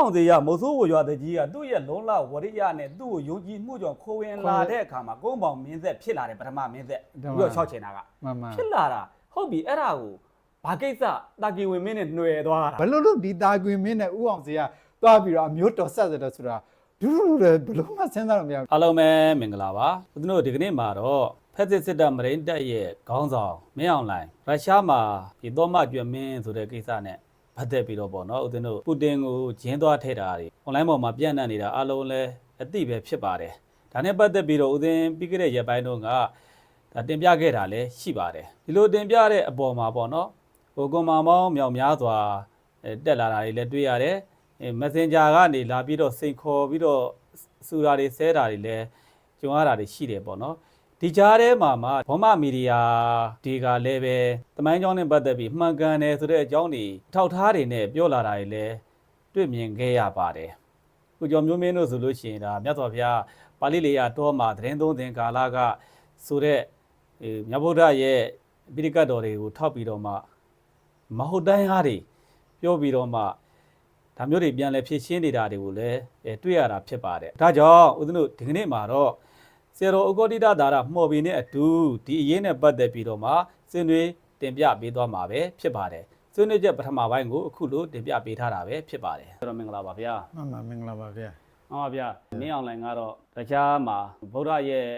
အောင်သေးရမဆိုးဝရွာတကြီးကသူ့ရဲ့လုံးလဝရိယနဲ့သူ့ကိုယုံကြည်မှုကြောင့်ခိုးဝင်လာတဲ့အခါမှာကုန်းပေါင်မင်းဆက်ဖြစ်လာတယ်ပထမမင်းဆက်ပြီးတော့ချောက်ချင်တာကမှန်မှန်ဖြစ်လာတာဟုတ်ပြီအဲ့ဒါကိုဘာကိစ္စတာကီဝင်မင်းနဲ့ຫນွယ်သွားတာဘလို့လို့ဒီတာကွင်မင်းနဲ့ဥအောင်စီကသွားပြီးတော့အမျိုးတော်ဆက်ဆက်တယ်ဆိုတာဒူးဒူးလည်းဘလို့မှစဉ်းစားလို့မရဘူးအားလုံးပဲမင်္ဂလာပါဦးဇင်းတို့ဒီကနေ့မှာတော့ဖက်စစ်စစ်တပ်မရိန်တပ်ရဲ့ခေါင်းဆောင်မင်းအောင်လှိုင်ရုရှားမှာဒီသောမကျွမ်းမင်းဆိုတဲ့ကိစ္စနဲ့ ပတ်သက်ပြီးတော့ပေါ့နော်ဦးဇင်းတို့ပူတင်ကိုဂျင်းသွားထဲတာတွေ online ပေါ်မှာပြန့်နှံ့နေတာအားလုံးလည်းအသိပဲဖြစ်ပါတယ်ဒါနဲ့ပတ်သက်ပြီးတော့ဦးဇင်းပြီးခဲ့တဲ့ရက်ပိုင်းတုန်းကဒါတင်ပြခဲ့တာလည်းရှိပါတယ်ဒီလိုတင်ပြတဲ့အပေါ်မှာပေါ့နော်ဟိုကွန်မာမောင်းမြောင်များစွာအဲတက်လာတာတွေလည်းတွေ့ရတယ်အဲ Messenger ကနေလာပြီးတော့စိန်ခေါ်ပြီးတော့စူတာတွေဆဲတာတွေလည်းကြုံရတာတွေရှိတယ်ပေါ့နော် ဒီကြားထဲမှာမှဘောမမီဒီယာတွေကလည်းပဲတမိုင်းကြောင်းနဲ့ပတ်သက်ပြီးမှန်ကန်တယ်ဆိုတဲ့အကြောင်းတွေထောက်ထားတွေနဲ့ပြောလာတာတွေလည်းတွေ့မြင်ခဲ့ရပါတယ်ကိုကျော်မျိုးမင်းတို့ဆိုလို့ရှိရင်ဒါမြတ်စွာဘုရားပါဠိလေယာတော်မှာသတင်းသုံးသင်ကာလကဆိုတဲ့အဲမြတ်ဗုဒ္ဓရဲ့ပိဋကတ်တော်တွေကိုထောက်ပြီးတော့မှမဟုတ်တိုင်းဟာတွေပြောပြီးတော့မှဒါမျိုးတွေပြန်လဲဖြည့်ရှင်းနေတာတွေကိုလည်းအဲတွေ့ရတာဖြစ်ပါတယ်။ဒါကြောင့်ဦးဇင်းတို့ဒီကနေ့မှာတော့ စေရောဥက္ကဋ္ဌဒါရမှော်ဘီနဲ့အတူဒီအရေးနဲ့ပတ်သက်ပြီးတော့မှဆွေးနွေးတင်ပြပေးသွားမှာပဲဖြစ်ပါတယ်။ဆွေးနွေးချက်ပထမပိုင်းကိုအခုလိုတင်ပြပေးထားတာပဲဖြစ်ပါတယ်။ဆိုတော့မင်္ဂလာပါဗျာမှန်မှန်မင်္ဂလာပါဗျာ။ဟုတ်ပါဗျာ။မင်းအောင်လိုင်ကတော့တရားမှာဗုဒ္ဓရဲ့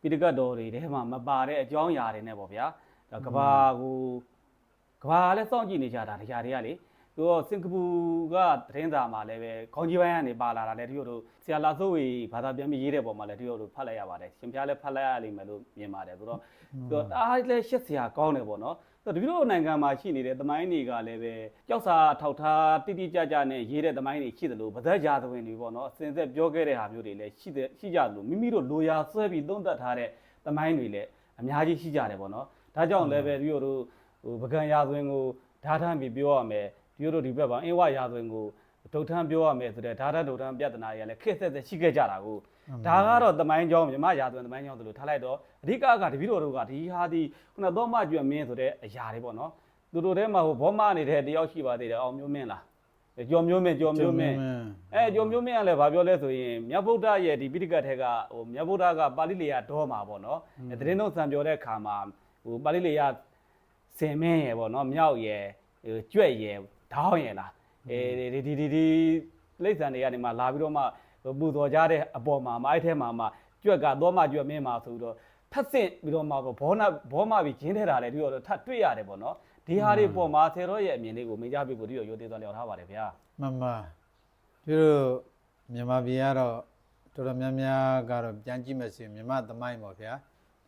ပိဋကတ်တော်တွေထဲမှာမပါတဲ့အကြောင်းအရာတွေနဲ့ပေါ့ဗျာ။ဒါကဘာကိုကဘာလည်းစောင့်ကြည့်နေကြတာတရားတွေကလေ။ သူတော့စင်ကာပူကသတင်းစာမှာလည်းပဲခေါင်းကြီးပိုင်းကနေပါလာတာလည်းတချို့တို့ဆရာလာစိုးဝေဘာသာပြန်ပြီးရေးတဲ့ပုံမှာလည်းတချို့တို့ဖတ်လိုက်ရပါတယ်ရှင်ဖျားလည်းဖတ်လိုက်ရလိမ့်မယ်လို့မြင်ပါတယ်ဆိုတော့သူတော့အားလည်းရှက်စရာကောင်းတယ်ပေါ့နော်ဆိုတော့တပိတို့နိုင်ငံမှာရှိနေတဲ့သမိုင်းတွေကလည်းပဲကြောက်စာထောက်ထားတိတိကျကျနဲ့ရေးတဲ့သမိုင်းတွေရှိတယ်လို့ဗဇက်ရာဇဝင်တွေပေါ့နော်အစင်ဆက်ပြောခဲ့တဲ့ဟာမျိုးတွေလည်းရှိတဲ့ရှိကြတယ်လို့မိမိတို့လိုရာဆွဲပြီးသုံးသပ်ထားတဲ့သမိုင်းတွေလည်းအများကြီးရှိကြတယ်ပေါ့နော်ဒါကြောင့်လည်းပဲတပိတို့ဟိုပကံရာဇဝင်ကိုဓာတ်ထမ်းပြီးပြောရမယ် ဒီလိုဒီဘက်ပါအင်းဝရာသွင်းကိုဒုတ်ထမ်းပြောရမယ်ဆိုတဲ့ဓာတ်ဒုတ်ထမ်းပြဿနာတွေကလည်းခက်ဆက်ဆက်ရှိခဲ့ကြတာကိုဒါကတော့တမိုင်းကြောင်းမြမရာသွင်းတမိုင်းကြောင်းတို့လို့ထားလိုက်တော့အဓိကကတပည့်တော်တို့ကဒီဟာဒီခုနသောမကျွတ်မင်းဆိုတဲ့အရာတွေပေါ့နော်သူတို့ထဲမှာဟိုဘောမနေတဲ့တယောက်ရှိပါသေးတယ်အောင်မျိုးမင်းလားကျော်မျိုးမင်းကျော်မျိုးမင်းအဲကျော်မျိုးမင်းကလည်းဗာပြောလဲဆိုရင်မြတ်ဗုဒ္ဓရဲ့ဒီပိဋကတ်ထဲကဟိုမြတ်ဗုဒ္ဓကပါဠိလေယာဒေါ်မှာပေါ့နော်အဲတရင်တော့စံပြောတဲ့ခါမှာဟိုပါဠိလေယာစင်မင်းရယ်ပေါ့နော်မြောက်ရယ်ဟိုကြွက်ရယ် ဓောင်းရယ်လားအဲဒီဒီဒီဒီလိမ့်ဆန်တွေကနေမှလာပြီးတော့မှပူတော်ကြတဲ့အပေါ်မှာမိုက်ထဲမှာမှကြွက်ကတော့မှကြွက်မင်းမှာဆိုပြီးတော့ထပ်ဆင့်ပြီးတော့မှဘောနာဘောမပြီးဂျင်းထဲတာလည်းပြီးတော့ထပ်တွေ့ရတယ်ပေါ့နော်ဒီဟာတွေပေါ်မှာဆယ်တော့ရဲ့အမြင်လေးကိုမိကြပြဖို့ဒီတော့ရိုသေးသွားလျော်ထားပါတယ်ဗျာမှန်မှန်ဒီလိုမြန်မာပြည်ကတော့တော်တော်များများကတော့ပြန်ကြည့်မယ်ဆိုရင်မြန်မာသမိုင်းပေါ့ဗျာ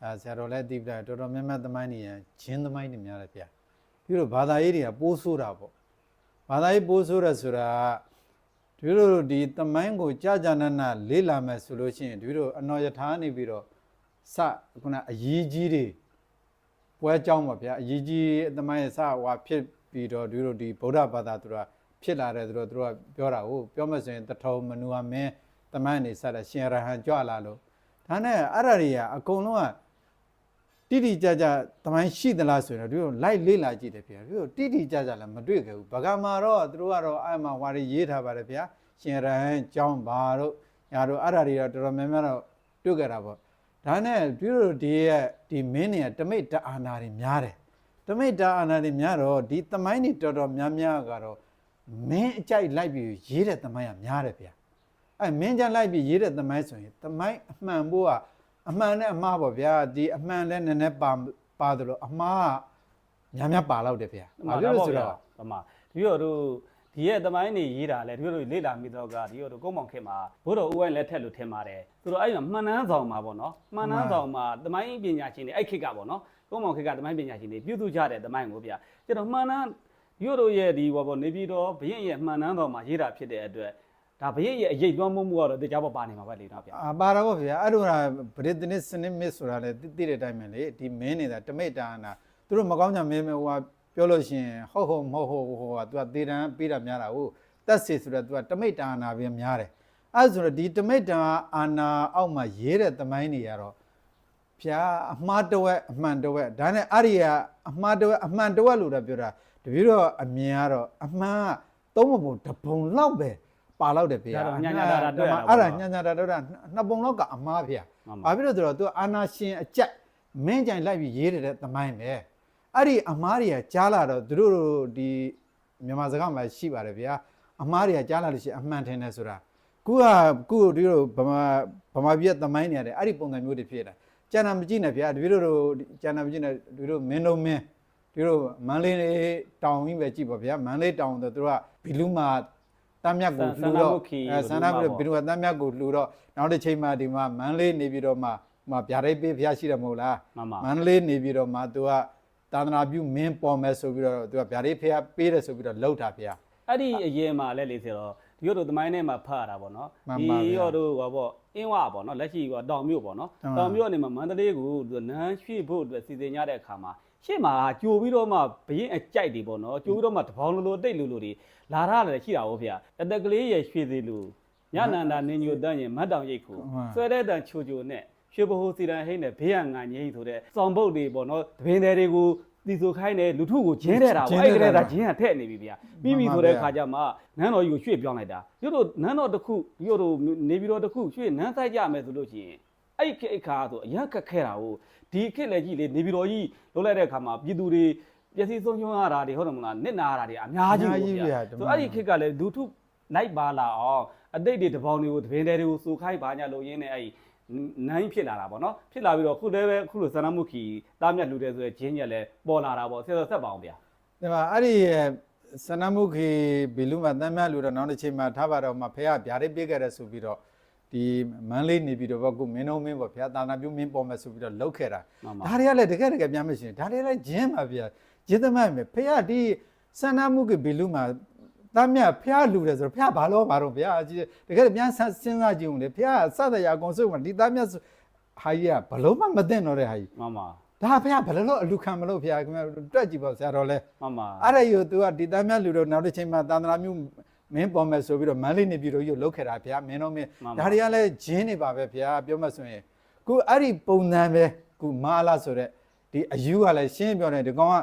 အဲဆရာတော်လည်းသိပြတယ်တော်တော်များများသမိုင်းနေရင်ဂျင်းသမိုင်းတွေများတယ်ဗျာဒီလိုဘာသာရေးတွေကပိုးဆိုးတာပေါ့ ဘာသာရေးပိုးဆိုးတယ်ဆိုတာဒီလိုဒီသမိုင်းကိုကြာကြာနာနာလေးလာမယ်ဆိုလို့ရှိရင်ဒီလိုအနော်ယထာနေပြီးတော့စခုနအရေးကြီးတွေပွဲကြောင်းပါဗျာအရေးကြီးသမိုင်းရဲ့စဟွာဖြစ်ပြီးတော့ဒီလိုဒီဗုဒ္ဓဘာသာသူတို့ကဖြစ်လာတယ်သူတို့သူတို့ကပြောတာဟုတ်ပြောမှဆိုရင်တထုံမနူဝမင်းသမိုင်းနေစတဲ့ရှင်ရဟန်ကြွလာလို့ဒါနဲ့အဲ့ဒါတွေကအကုန်လုံးက တိတိကျကျသမိုင်းရှိသလားဆိုရင်တော့ဒီလိုလိုက်လေးလာကြည့်တယ်ဗျာဒီလိုတိတိကျကျလည်းမတွေ့ခဲ့ဘူးဗကမာတော့သူတို့ကတော့အဲ့မှာဟွာတွေရေးထားပါတယ်ဗျာရှင်ရဟန်ကြောင်းဘာတို့ညာတို့အဲ့ဒါတွေတော့တော်တော်များများတော့တွေ့ကြတာပေါ့ဒါနဲ့ပြုလို့ဒီရဲ့ဒီမင်းတွေကတမိတ်တအာနာတွေများတယ်တမိတ်တအာနာတွေများတော့ဒီသမိုင်းတွေတော်တော်များများကတော့မင်းအကြိုက်လိုက်ပြီးရေးတဲ့သမိုင်းကများတယ်ဗျအဲမင်းကြလိုက်ပြီးရေးတဲ့သမိုင်းဆိုရင်သမိုင်းအမှန်ဖို့က အမှန်နဲ့အမှားပေါ့ဗျာဒီအမှန်လည်းနည်းနည်းပါပါတယ်လို့အမှားကများများပါတော့တယ်ဗျာဘာဖြစ်လို့ဆိုတော့ဗမာဒီတော့တို့ဒီရဲ့သမိုင်းနေရေးတာလဲဒီတို့လေ့လာမိတော့ကဒီတို့ကုန်းမောင်ခေတ်မှာဘိုးတော်ဦးဝိုင်းလက်ထက်လို့ထင်ပါတယ်သူတို့အဲ့ဒီမှာမှန်နှန်းဆောင်မှာပေါ့နော်မှန်နှန်းဆောင်မှာသမိုင်းပညာရှင်တွေအဲ့ခေတ်ကပေါ့နော်ကုန်းမောင်ခေတ်ကသမိုင်းပညာရှင်တွေပြုစုကြတဲ့သမိုင်းကိုဗျာကျွန်တော်မှန်နှန်းဒီတို့ရဲ့ဒီဘောပေါ့နေပြီးတော့ဘရင်ရဲ့မှန်နှန်းဆောင်မှာရေးတာဖြစ်တဲ့အတွက် ဒါဘရင်ရဲ့အရေးသွမ်းမှုမှုကတော့တရားပေါ်ပါနေမှာပဲလေတော့ဗျာအာပါတော့ဗျာအဲ့လိုကဗရစ်တနစ်စနစ်မစ်ဆိုတာလေသိသိတဲ့အတိုင်းပဲလေဒီမင်းနေတာတမိတ်တာနာသူတို့မကောင်းကြမင်းဟိုကပြောလို့ရှိရင်ဟုတ်ဟုတ်မဟုတ်ဟုတ်ဟိုကသူကသေတံပေးတာများတာဟုတ်တက်စီဆိုတော့သူကတမိတ်တာနာပဲများတယ်အဲ့ဆိုတော့ဒီတမိတ်တာအာနာအောက်မှာရေးတဲ့သမိုင်းတွေကတော့ဖြာအမှားတဝက်အမှန်တဝက်ဒါနဲ့အဲ့ဒီကအမှားတဝက်အမှန်တဝက်လို့တော့ပြောတာတပည့်တော့အမြင်ကတော့အမှန်ကသုံးပုံပုံတစ်ပုံလောက်ပဲ ပါလောက်တယ်ဗျာဒါတော့ညံ့ညံ့တာတာတွေ့ရတာပေါ့အဲ့ဒါညံ့ညံ့တာတွေ့တာနှစ်ပုံလောက်ကအမားဗျာမှန်ပါဘာဖြစ်လို့လဲဆိုတော့သူအာနာရှင်အကြက်မင်းကြိုင်လိုက်ပြီးရေးတယ်တဲ့သမိုင်းပဲအဲ့ဒီအမားတွေကကြားလာတော့သူတို့ဒီမြန်မာစကားမှာရှိပါတယ်ဗျာအမားတွေကကြားလာလို့ရှိရင်အမှန်ထင်တယ်ဆိုတာခုကခုဒီလိုဗမာဗမာပြည်ရဲ့သမိုင်းနေရတယ်အဲ့ဒီပုံစံမျိုးတွေဖြစ်တာကျန်တာမကြည့်နဲ့ဗျာဒီလိုတို့ကျန်တာမကြည့်နဲ့ဒီလိုမင်းတို့မင်းဒီလိုမန္တလေးတောင်ကြီးပဲကြည့်ပါဗျာမန္တလေးတောင်ဆိုသူတို့ကဘီလူမာ တမ်းမြတ်ကိုလှူတော့အဲဆန္ဒပြဘီလူမာတမ်းမြတ်ကိုလှူတော့နောက်တစ်ချိန်မှာဒီမှာမန္တလေးနေပြီးတော့မှဟိုဗျာဒိတ်ပေးဖျားရှိတယ်မဟုတ်လားမှန်ပါမန္တလေးနေပြီးတော့မှသူကသာသနာပြုမင်းပေါ်မယ်ဆိုပြီးတော့သူကဗျာဒိတ်ဖျားပေးတယ်ဆိုပြီးတော့လှုပ်တာဗျာအဲ့ဒီအရင်မှာလဲလေဆိုတော့ဒီတို့သမိုင်းထဲမှာဖတ်ရတာပေါ့နော်မှန်ပါဗျာရောတို့ဟောပေါ့အင်းဝပေါ့နော်လက်ရှိကတောင်မြို့ပေါ့နော်မှန်ပါတောင်မြို့ကနေမှမန္တလေးကိုသူနန်းရွှေ့ဖို့အတွက်စီစဉ်ကြတဲ့အခါမှာ ရှေ့မှာကြိုပြီးတော့မှဘရင်အကြိုက်တွေပေါ့နော်ကြိုပြီးတော့မှတပေါင်းလိုလိုတိတ်လိုလိုတွေလာရလည်းရှိတာဟုတ်ဗျာအတက်ကလေးရဲ့ရွှေသေးလူညနန္ဒာနင်းညိုတန်းရင်မတ်တောင်ရိတ်ခုဆွဲတဲ့တန်ချိုချိုနဲ့ရွှေဘိုစီရန်ဟိန်းနဲ့ဘေးရန်ငါငိမ့်ဆိုတဲ့စောင်ပုတ်တွေပေါ့နော်တပင်းတွေကိုတီဆိုခိုင်းတယ်လူထုကိုဂျင်းတဲ့တာပေါ့အဲ့ဒီကလေးကဂျင်းကထည့်နေပြီဗျာပြီးပြီဆိုတဲ့အခါကျမှနန်းတော်ကြီးကိုရွှေ့ပြောင်းလိုက်တာတို့တို့နန်းတော်တစ်ခုတို့တို့နေပြည်တော်တစ်ခုရွှေ့နန်းဆိုင်ကြမယ်ဆိုလို့ရှိရင်အဲ့ဒီခေတ်အခါဆိုအရန်ခက်ခဲတာဟုတ် ဒီခေတ်လည်းကြီးလေနေပြည်တော်ကြီးလုံးလိုက်တဲ့အခါမှာပြည်သူတွေပျက်စီးဆုံးရှုံးရတာတွေဟုတ်တယ်မလားနစ်နာရတာတွေအများကြီးပေါ့ဗျာဆိုအဲ့ဒီခေတ်ကလည်းလူထုလိုက်ပါလာအောင်အတိတ်တွေတပေါင်းတွေကိုတပင်းတွေကိုစူခိုင်းပါညာလို့ရင်းနဲ့အဲ့ဒီနိုင်ဖြစ်လာတာပေါ့နော်ဖြစ်လာပြီးတော့ခုလည်းပဲခုလိုဇန္နမုခီတားမြတ်လူတဲ့ဆိုတဲ့ဂျင်းရက်လည်းပေါ်လာတာပေါ့ဆက်ဆက်ပါအောင်ဗျာဒီမှာအဲ့ဒီစနမုခေဘီလူမှာတမ်းမြတ်လူတော့နောက်တစ်ချိန်မှာထားပါတော့မှဖះဗျာဒိတ်ပေးခဲ့တယ်ဆိုပြီးတော့ ဒီမန်းလေးနေပြီးတော့ဘကုမင်းတို့မင်းပေါ့ဗျာသာနာပြုမင်းပေါ်မယ်ဆိုပြီးတော့လှုပ်ခဲ့တာမှန်ပါဒါတွေကလည်းတကယ်တကယ်ပြန်မရှင်ဒါတွေလည်းဂျင်းပါဗျာဂျင်းသမတ်မယ်ဖះဒီစနမုခေဘီလူမှာတမ်းမြတ်ဖះလူတယ်ဆိုတော့ဖះဘာလို့ဘာတော့ဗျာတကယ်ပြန်စဉ်းစားကြည့်ဦးလေဖះစတဲ့ရာအကုန်စုံမှာဒီတမ်းမြတ်ဟာကြီးကဘလို့မှမသိတော့တဲ့ဟာကြီးမှန်ပါဒါဖះဘယ်လိုလို့အလူခံမလို့ဖះခင်ဗျာတွက်ကြည့်ပါဆရာတော်လဲမှန်ပါအဲ့ဒါယူ तू ကဒီတမ်းမြတ်လူတော့နောက်တစ်ချိန်မှာတန္တရာမျိုး မင်းပေါ်မယ်ဆိုပြီးတော့မန်းလေးနေပြည်တော်ကြီးကိုလုတ်ခဲ့တာဗျာမင်းတို့မင်းဒါတွေကလည်းဂျင်းနေပါပဲဗျာပြောမှဆိုရင်ခုအဲ့ဒီပုံစံပဲခုမာလာဆိုတဲ့ဒီအယူကလည်းရှင်းပြောတယ်ဒီကောင်က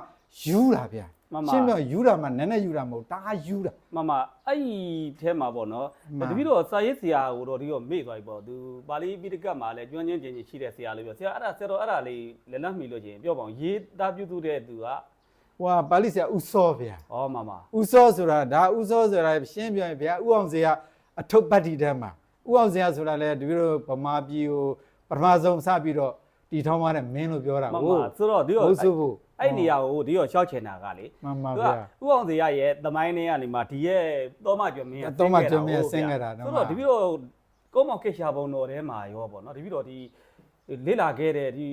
ယူတာဗျာရှင်းပြောယူတာမှနည်းနည်းယူတာမဟုတ်တာယူတာမှန်ပါအဲ့ဒီထဲမှာပေါ့နော်မှန်တပီတော့စာရေးဆရာကိုတော့ဒီတော့မေ့သွားပြီပေါ့သူပါဠိပိဋကတ်မှာလည်းကျွမ်းချင်းချင်းချင်းရှိတဲ့ဆရာလေးပြောဆရာအဲ့ဒါဆရာတော်အဲ့ဒါလေးလက်လက်မိလို့ချင်းပြောပါအောင်ရေးသားပြုစုတဲ့သူက ဟွာပါဠိဆရာဥစောဗျာဩမှန်ပါဥစောဆိုတာဒါဥစောဆိုတာရှင်းပြောရင်ဗျာဥအောင်စရာအထုပ်ပတ်တီထဲမှာဥအောင်စရာဆိုတာလည်းဒီလိုဗမာပြည်ကိုပထမဆုံးစပြီးတော့တီထောင်းသွားတဲ့မင်းလို့ပြောတာမှန်ဟုတ်ပါဆိုတော့ဒီတော့ဟုတ်ဆိုဖို့အဲ့နေရာကိုဒီတော့ရှောက်ချင်တာကလေမှန်ပါသူကဗျာဥအောင်စရရဲ့သမိုင်းထဲကနေမှဒီရဲ့သောမကျော်မင်းသောမကျော်မင်းကဆင်းခဲ့တာနော်ဆိုတော့ဒီပြီးတော့ကုန်းမောင်ခေရှာဘုံတော်ထဲမှာရောပေါ့နော်ဒီပြီးတော့ဒီလေ့လာခဲ့တဲ့ဒီ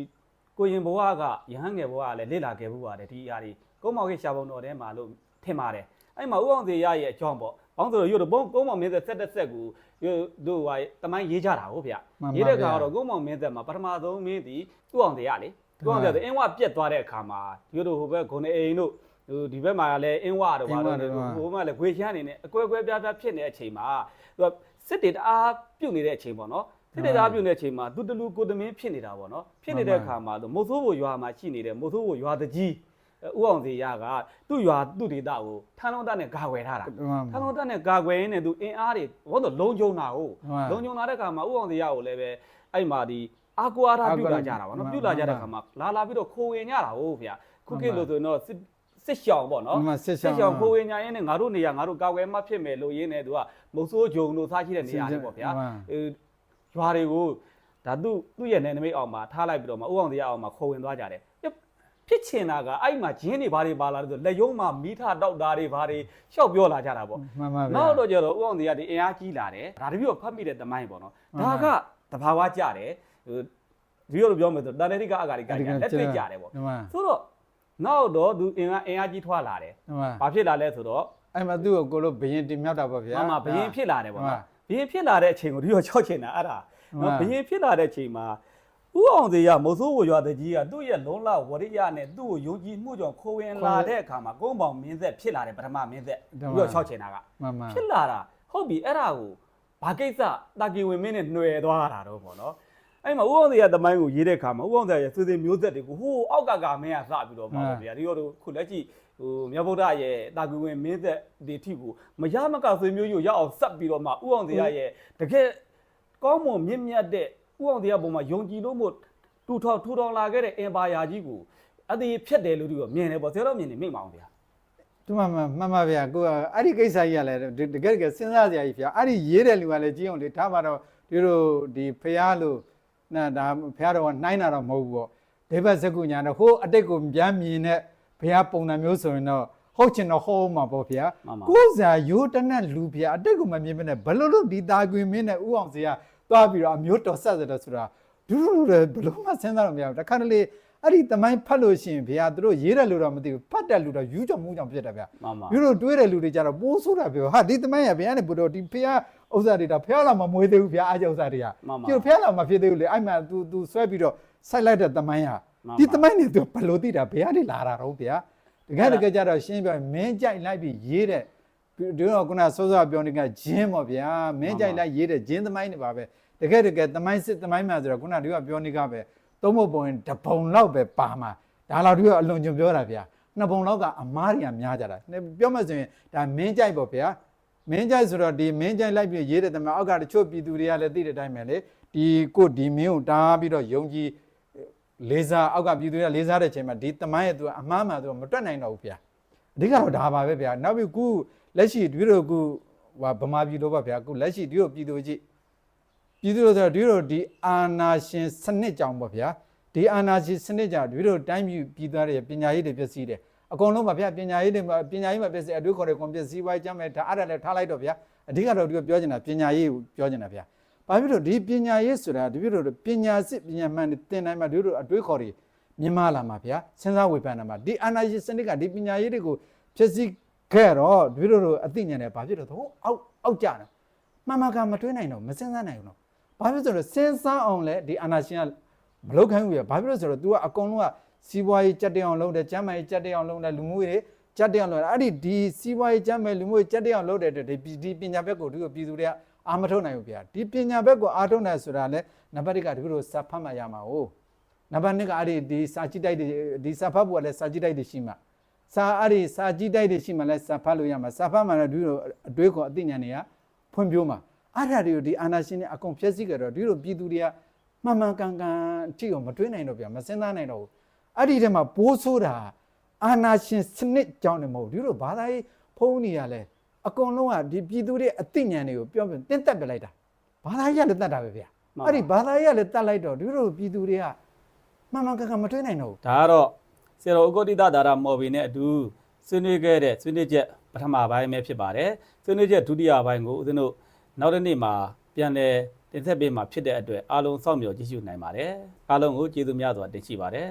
ကိုရင်ဘဝကရဟန်းငယ်ဘဝကလည်းလေ့လာခဲ့ဘူးပါတယ်ဒီအရာတွေ ကုန်းမောင်ခေရှာဘုံတော်ထဲမှာလို့ထင်ပါတယ်အဲ့မှာဥအောင်စရရဲ့အကြောင်းပေါ့ဘောင်းဆိုတော့ရုပ်တော့ကုန်းမောင်မင်းသက်ဆက်တက်ဆက်ကိုရုပ်တို့ဟာတမိုင်းရေးကြတာဟုတ်ဗျရေးတဲ့ကောင်ကတော့ကုန်းမောင်မင်းသက်မှာပထမဆုံးမင်းဒီဥအောင်စရလေဥအောင်စရဆိုအင်းဝပြက်သွားတဲ့အခါမှာရုပ်တို့ဟိုဘက်ဂုံနေအိမ်တို့ဟိုဒီဘက်မှာလည်းအင်းဝါတော့ပါတော့ဟိုမှာလည်းဂွေချမ်းအနေနဲ့အကွဲကွဲပြားပြားဖြစ်နေတဲ့အချိန်မှာသူကစစ်တေတအားပြုတ်နေတဲ့အချိန်ပေါ့နော်စစ်တေတအားပြုတ်နေတဲ့အချိန်မှာသူတလူကိုတမင်းဖြစ်နေတာပေါ့နော်ဖြစ်နေတဲ့အခါမှာသူမုတ်ဆိုးဘိုရွာမှာရှိနေတဲ့မုတ်ဆိုးဘိုရွာတကြီး ဥအောင်စီရကသူ့ရွာသူ့ဒေသကိုထန်းလုံးတက်နဲ့ဂါခွဲထားတာထန်းလုံးတက်နဲ့ဂါခွဲရင်းနဲ့သူအင်အားတွေဘောတော့လုံခြုံတာဟုတ်လုံခြုံလာတဲ့အခါမှာဥအောင်စီရကိုလည်းပဲအဲ့မှာဒီအာကွာထားပြုတ်လာကြတာပေါ့နော်ပြုတ်လာကြတဲ့အခါမှာလာလာပြီးတော့ခိုးဝင်ကြတာဟုတ်ဗျာခုခေတ်လို့ဆိုရင်တော့စစ်စစ်ရှောင်ပေါ့နော်ဒီမှာစစ်စစ်ရှောရှောင်းင်ခိုးဝင်ညာရင်းနဲ့ငါတို့နေရာငါတို့ကာကွယ်မှဖြစ်မယ်လို့ရင်းနဲ့သူကမုတ်ဆိုးဂျုံတို့စားရှိတဲ့နေရာတွေပေါ့ဗျာအဲရွာတွေကိုဒါသူ့သူ့ရဲ့နယ်နိမိတ်အောင်မှာထားလိုက်ပြီးတော့မှဥအောင်တရားအောင်မှာခိုးဝင်သွားကြတယ် ဖြစ်ချင်တာကအဲ့မှာဂျင်းတွေဘာတွေပါလာလို့ဆိုလက်ယုံမှာမိထတောက်တာတွေဘာတွေရှောက်ပြောလာကြတာပေါ့မှန်ပါဗျာနောက်တော့ကျတော့ဥအောင်တရားဒီအင်အားကြီးလာတယ်ဒါတပြည့်တော့ဖတ်မိတဲ့တမိုင်းပေါ့နော်ဒါကတဘာဝကြတယ်ဟိုဒီလိုပြောမယ်ဆိုတန်တရိကအဂါရိကကြလက်တွေ့ကြတယ်ပေါ့ဒီမှာဆိုတော့နောက်တော့သူအင်အားအင်အားကြီးထွားလာတယ်ဒီမှာဘာဖြစ်လာလဲဆိုတော့အဲ့မှာသူ့ကိုကိုလို့ဘယင်တင်မြောက်တာပေါ့ဗျာမမဘယင်ဖြစ်လာတယ်ပေါ့မှန်နော်ဘယင်ဖြစ်လာတဲ့အချိန်ကိုဒီတော့ချောက်ချင်တာအဲ့ဒါမှန်နော်ဘယင်ဖြစ်လာတဲ့အချိန်မှာ ဥအောင်သေးရမုတ်ဆိုးဝရွာတကြီးကသူ့ရဲ့လုံးလဝရိယနဲ့သူ့ကိုယုံကြည်မှုကြောင့်ခိုးဝင်လာတဲ့အခါမှာကုန်းပေါင်မင်းသက်ဖြစ်လာတယ်ပထမမင်းသက်ဒီတော့ချောက်ချင်တာကမှန်မှန်ဖြစ်လာတာဟုတ်ပြီအဲ့ဒါကိုဘာကိစ္စတာကီဝင်မင်းနဲ့ຫນွယ်သွားတာတော့ပေါ့နော်အဲ့မှာဥအောင်သေးရတမိုင်းကိုရေးတဲ့အခါမှာဥအောင်သေးရဆွေစဉ်မျိုးဆက်တွေကိုဟိုးအောက်ကကမင်းကစပြီးတော့မှာပေါ့ဗျာဒီတော့ခုလက်ကြည့်ဟိုမြတ်ဗုဒ္ဓရဲ့တာကူဝင်မင်းသက်ဒီထိကိုမရမကဆွေမျိုးကြီးကိုရောက်အောင်ဆက်ပြီးတော့မှဥအောင်တရားရဲ့တကယ်ကောင်းမွန်မြင့်မြတ်တဲ့ ဥအောင်တရားပုံမှာယုံကြည်လို့မို့တူထောင်ထူထောင်လာခဲ့တဲ့အင်ပါယာကြီးကိုအသေးဖြတ်တယ်လို့သူကမြင်တယ်ပေါ့ဆရာတော်မြင်နေမိမ့်မအောင်ဗျာဒီမှာမှမှန်ပါဗျာကိုကအဲ့ဒီကိစ္စကြီးကလည်းတကယ်တကယ်စဉ်းစားစရာကြီးဗျာအဲ့ဒီရေးတဲ့လူကလည်းကြည့်အောင်လေဒါမှတော့ဒီလိုဒီဖះလို့နာဒါဖះတော်ကနှိုင်းတာတော့မဟုတ်ဘူးပေါ့ဒေဘဇကုညာတော့ဟိုအတိတ်ကိုပြန်မြင်တဲ့ဖះပုံစံမျိုးဆိုရင်တော့ဟုတ်ချင်တော့ဟုတ်မှာပေါ့ဗျာမှန်ပါကိုယ်စားရိုးတနက်လူဗျာအတိတ်ကိုမမြင်မနဲ့ဘလို့လို့ဒီတာကွင်မင်းနဲ့ဥအောင်စရာ သွားပြီးတော့အမျိုးတော်ဆက်ဆက်တော့ဆိုတာဒူးဒူးလည်းဘလို့မှစဉ်းစားတော့မရဘူးတခါတလေအဲ့ဒီတမိုင်းဖတ်လို့ရှိရင်ဗျာသူတို့ရေးတယ်လို့တော့မသိဘူးဖတ်တယ်လို့တော့ယူးကြောင်မူးကြောင်ဖြစ်တယ်ဗျာ မှန်ပါ ယူတို့တွေးတဲ့လူတွေကြတော့ပိုးဆိုတာပြောဟာဒီတမိုင်းရဗျာနဲ့ဘုတော့ဒီဖះဥစ္စာတွေတော့ဖះလာမမွေးသေးဘူးဗျာအားကြောင့်ဥစ္စာတွေက မှန်ပါ ကျဖះလာမဖြစ်သေးဘူးလေအဲ့မှာ तू तू ဆွဲပြီးတော့ဆိုက်လိုက်တဲ့တမိုင်းဟာ မှန်ပါ ဒီတမိုင်းနဲ့ तू ဘလို့သိတာဘယ်ကနေလာတာတော့ဗျာတကယ်တကယ်ကြတော့ရှင်းပြရင်မင်းကြိုက်လိုက်ပြီးရေးတဲ့ ဒီတော့ခုနစောစောပြောနေကဂျင်းပေါ့ဗျာမင်းကြိုက်လိုက်ရေးတဲ့ဂျင်းတမိုင်းတွေပါပဲတကယ်တကယ်တမိုင်းစစ်တမိုင်းမှဆိုတော့ခုနဒီကပြောနေကပဲသုံးဖို့ပုံရင်တပုံလောက်ပဲပါမှာဒါလောက်ဒီကအလွန်ကျွံပြောတာဗျာနှစ်ပုံလောက်ကအမားတွေကများကြတာပြောမှဆိုရင်ဒါမင်းကြိုက်ပေါ့ဗျာမင်းကြိုက်ဆိုတော့ဒီမင်းကြိုက်လိုက်ပြီးရေးတဲ့တမန်အောက်ကတချို့ပြည်သူတွေကလည်းသိတဲ့အတိုင်းပဲလေဒီကိုဒီမင်းကိုတားပြီးတော့ယုံကြည်လေးစားအောက်ကပြည်သူတွေကလေးစားတဲ့ချိန်မှာဒီတမန်ရဲ့သူကအမှားမှန်သူကမတွက်နိုင်တော့ဘူးဗျာအဓိကတော့ဒါပါပဲဗျာနောက်ပြီးခု လက်ရှိဒီလိုခုဟိုဗမာပြည်လိုပါဗျာခုလက်ရှိဒီလိုပြည်သူကြီးပြည်သူတို့ဆိုတော့ဒီလိုဒီအာနာရှင်စနစ်ကြောင့်ပေါ့ဗျာဒီအာနာရှင်စနစ်ကြောင့်ဒီလိုတိုင်းပြည်ပြည်သားတွေပညာရေးတွေပြည့်စည်တယ်အကုန်လုံးပါဗျာပညာရေးတွေမှာပညာရေးမှာပြည့်စည်အတွေးခေါ်တဲ့ကွန်ပျူတာစီးပွားရေးကျမ်းမဲ့ဒါအဲ့ဒါလည်းထားလိုက်တော့ဗျာအဓိကတော့ဒီကိုပြောချင်တာပညာရေးကိုပြောချင်တာဗျာဘာဖြစ်လို့ဒီပညာရေးဆိုတာဒီဖြစ်လို့ပညာစစ်ပညာမှန်တွေသင်တိုင်းမှာဒီလိုအတွေးခေါ်တွေမြင်မလာမှာဗျာစဉ်းစားဝေဖန်တာမှာဒီအာနာရှင်စနစ်ကဒီပညာရေးတွေကိုဖြစ်စီ ခဲ့တော့ဒီလိုလိုအသိဉာဏ်နဲ့ဘာဖြစ်လို့တော့အောက်အောက်ကြတာမှန်မှန်ကန်မတွေးနိုင်တော့မစဉ်းစားနိုင်ဘူးတော့ဘာဖြစ်လို့ဆိုတော့စဉ်းစားအောင်လဲဒီအာနာရှင်ကမလုပ်ခိုင်းဘူးပြဘာဖြစ်လို့ဆိုတော့ तू ကအကုန်လုံးကစီးပွားရေးကြက်တောင်လုပ်တယ်ကျမ်းမာရေးကြက်တောင်လုပ်တယ်လူမှုရေးကြက်တောင်လုပ်တယ်အဲ့ဒီဒီစီးပွားရေးကျမ်းမာရေးလူမှုရေးကြက်တောင်လုပ်တဲ့အတွက်ဒီဒီပညာဘက်ကိုဒီလိုပြည်သူတွေကအာမထုတ်နိုင်ဘူးဗျာဒီပညာဘက်ကိုအာထုတ်နိုင်ဆိုတာလဲနံပါတ်1ကဒီလိုစာဖတ်မှရမှာ哦နံပါတ်2ကအဲ့ဒီဒီစာကြည့်တိုက်တွေဒီစာဖတ်ဖို့ကလည်းစာကြည့်တိုက်တွေရှိမှာ စာအဲ့ဒီစာကြည့်တိုက်တွေရှိမှလဲစာဖတ်လို့ရမှာစာဖတ်မှလည်းဒီလိုအတွေးခေါ်အသိဉာဏ်တွေကဖွံ့ဖြိုးမှာအဲ့ဒါတွေကိုဒီအာနာရှင်တွေအကုန်ဖျက်ဆီးကြတော့ဒီလိုပြည်သူတွေကမှန်မှန်ကန်ကန်အထိကိုမတွေးနိုင်တော့ဗျာမစင်စားနိုင်တော့ဘူးအဲ့ဒီထဲမှာပိုးဆိုးတာအာနာရှင်စနစ်ကြောင့်နေမဟုတ်ဘူးဒီလိုဘာသာရေးဖုံးနေရလဲအကုန်လုံးကဒီပြည်သူတွေအသိဉာဏ်တွေကိုပြောပြတင်းတက်ပြလိုက်တာဘာသာရေးကလည်းတတ်တာပဲဗျာမှန်ပါအဲ့ဒီဘာသာရေးကလည်းတတ်လိုက်တော့ဒီလိုပြည်သူတွေကမှန်မှန်ကန်ကန်မတွေးနိုင်တော့ဘူးဒါကတော့ ဆရာတော်ဥက္ကုတ္တိတဒါရမော်ဘီနဲ့အတူဆွေးနွေးခဲ့တဲ့ဆွေးနွေးချက်ပထမပိုင်းပဲဖြစ်ပါတယ်ဆွေးနွေးချက်ဒုတိယပိုင်းကိုဦးဇင်းတို့နောက်တစ်နေ့မှာပြန်လည်တင်ဆက်ပေးမှာဖြစ်တဲ့အတွက်အားလုံးစောင့်မျှော်ကြည့်ရှုနိုင်ပါတယ်အားလုံးကိုကျေးဇူးများစွာတင်ရှိပါတယ်